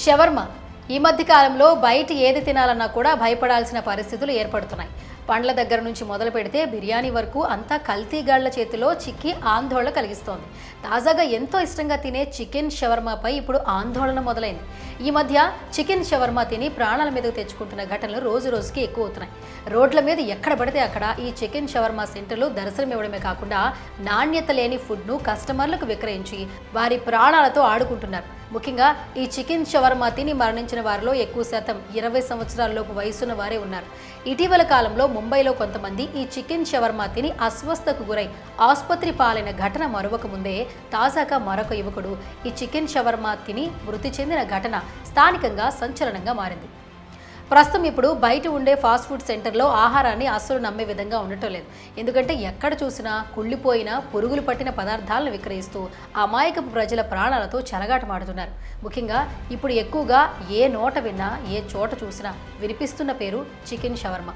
Shawarma ఈ మధ్య కాలంలో బయట ఏది తినాలన్నా కూడా భయపడాల్సిన పరిస్థితులు ఏర్పడుతున్నాయి. పండ్ల దగ్గర నుంచి మొదలు పెడితే బిర్యానీ వరకు అంతా కల్తీగాళ్ళ చేతిలో చిక్కి ఆందోళన కలిగిస్తోంది. తాజాగా ఎంతో ఇష్టంగా తినే చికెన్ షవర్మాపై ఇప్పుడు ఆందోళన మొదలైంది. ఈ మధ్య చికెన్ షవర్మా తిని ప్రాణాల మీదకు తెచ్చుకుంటున్న ఘటనలు రోజు రోజుకి ఎక్కువ అవుతున్నాయి. రోడ్ల మీద ఎక్కడ పడితే అక్కడ ఈ చికెన్ షవర్మా సెంటర్లు దర్శనం ఇవ్వడమే కాకుండా నాణ్యత లేని ఫుడ్ను కస్టమర్లకు విక్రయించి వారి ప్రాణాలతో ఆడుకుంటున్నారు. ముఖ్యంగా ఈ చికెన్ షవర్మా తిని మరణించిన వారిలో ఎక్కువ శాతం ఇరవై సంవత్సరాలలోపు వయసున్న వారే ఉన్నారు. ఇటీవల కాలంలో ముంబైలో కొంతమంది ఈ చికెన్ షవర్మా తిని అస్వస్థకు గురై ఆసుపత్రి పాలైన ఘటన మరొక ముందే తాజాగా మరొక యువకుడు ఈ చికెన్ షవర్మా తిని మృతి చెందిన ఘటన స్థానికంగా సంచలనంగా మారింది. ప్రస్తుతం ఇప్పుడు బయట ఉండే ఫాస్ట్ ఫుడ్ సెంటర్లో ఆహారాన్ని అస్సలు నమ్మే విధంగా ఉండటం లేదు. ఎందుకంటే ఎక్కడ చూసినా కుళ్ళిపోయిన పురుగులు పట్టిన పదార్థాలను విక్రయిస్తూ అమాయకపు ప్రజల ప్రాణాలతో చెలగాటమాడుతున్నారు ముఖ్యంగా ఇప్పుడు ఎక్కువగా ఏ నోట విన్నా ఏ చోట చూసినా వినిపిస్తున్న పేరు చికెన్ షవర్మ.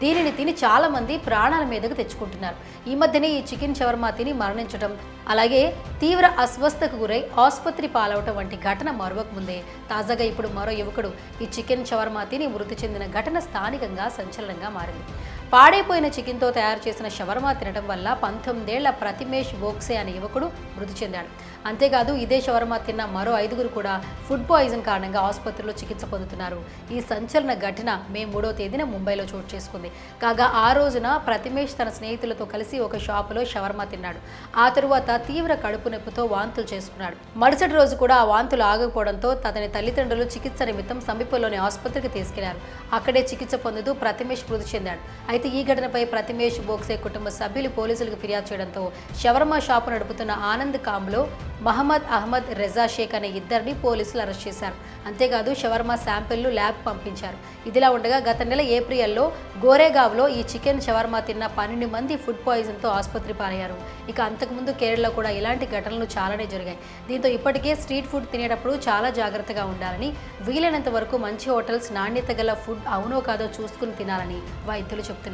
దీనిని తిని చాలామంది ప్రాణాల మీదకు తెచ్చుకుంటున్నారు. ఈ మధ్యనే ఈ చికెన్ షవర్మా తిని మరణించడం అలాగే తీవ్ర అస్వస్థకు గురై ఆసుపత్రి పాలవటం వంటి ఘటన మరొక ముందే తాజాగా ఇప్పుడు మరో యువకుడు ఈ చికెన్ షవర్మా తిని మృతి చెందిన ఘటన స్థానికంగా సంచలనంగా మారింది. పాడైపోయిన చికెన్తో తయారు చేసిన షవర్మా తినడం వల్ల పంతొమ్మిదేళ్ళ ప్రతిమేష్ బోక్సే అనే యువకుడు మృతి చెందాడు. అంతేకాదు ఇదే షవర్మా తిన్న మరో ఐదుగురు కూడా ఫుడ్ పాయిజన్ కారణంగా ఆసుపత్రిలో చికిత్స పొందుతున్నారు. ఈ సంచలన ఘటన మే మూడో తేదీన ముంబైలో చోటు చేసుకుంది. కాగా ఆ రోజున ప్రతిమేష్ తన స్నేహితులతో కలిసి ఒక షాపులో షవర్మా తిన్నాడు. ఆ తరువాత తీవ్ర కడుపు నొప్పితో వాంతులు చేసుకున్నాడు. మరుసటి రోజు కూడా ఆ వాంతులు ఆగకపోవడంతో తన తల్లిదండ్రులు చికిత్స నిమిత్తం సమీపంలోని ఆసుపత్రికి తీసుకెళ్ళారు. అక్కడే చికిత్స పొందుతూ ప్రతిమేష్ మృతి చెందాడు. అయితే ఈ ఘటనపై ప్రతిమేష్ బోక్సే కుటుంబ సభ్యులు పోలీసులకు ఫిర్యాదు చేయడంతో షవర్మా షాపు నడుపుతున్న ఆనంద్ కాంబ్లో మహమ్మద్ అహ్మద్ రెజా షేక్ అనే ఇద్దరిని పోలీసులు అరెస్ట్ చేశారు. అంతేకాదు షవర్మా శాంపిల్ను ల్యాబ్ పంపించారు. ఇదిలా ఉండగా గత నెల ఏప్రిల్లో గోరేగావ్లో ఈ చికెన్ షవర్మా తిన్న పన్నెండు మంది ఫుడ్ పాయిజన్తో ఆసుపత్రి పాలయ్యారు. ఇక అంతకుముందు కేరళలో కూడా ఇలాంటి ఘటనలు చాలానే జరిగాయి. దీంతో ఇప్పటికే స్ట్రీట్ ఫుడ్ తినేటప్పుడు చాలా జాగ్రత్తగా ఉండాలని వీలైనంత వరకు మంచి హోటల్స్ నాణ్యత గల ఫుడ్ అవునో కాదో చూసుకుని తినాలని వైద్యులు చెప్తున్నారు.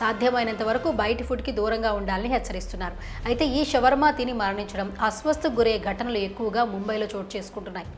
సాధ్యమైనంత వరకు బయటి ఫుడ్కి దూరంగా ఉండాలని హెచ్చరిస్తున్నారు. అయితే ఈ షవర్మా తిని మరణించడం అస్వస్థకు గురయ్యే ఘటనలు ఎక్కువగా ముంబైలో చోటు చేసుకుంటున్నాయి.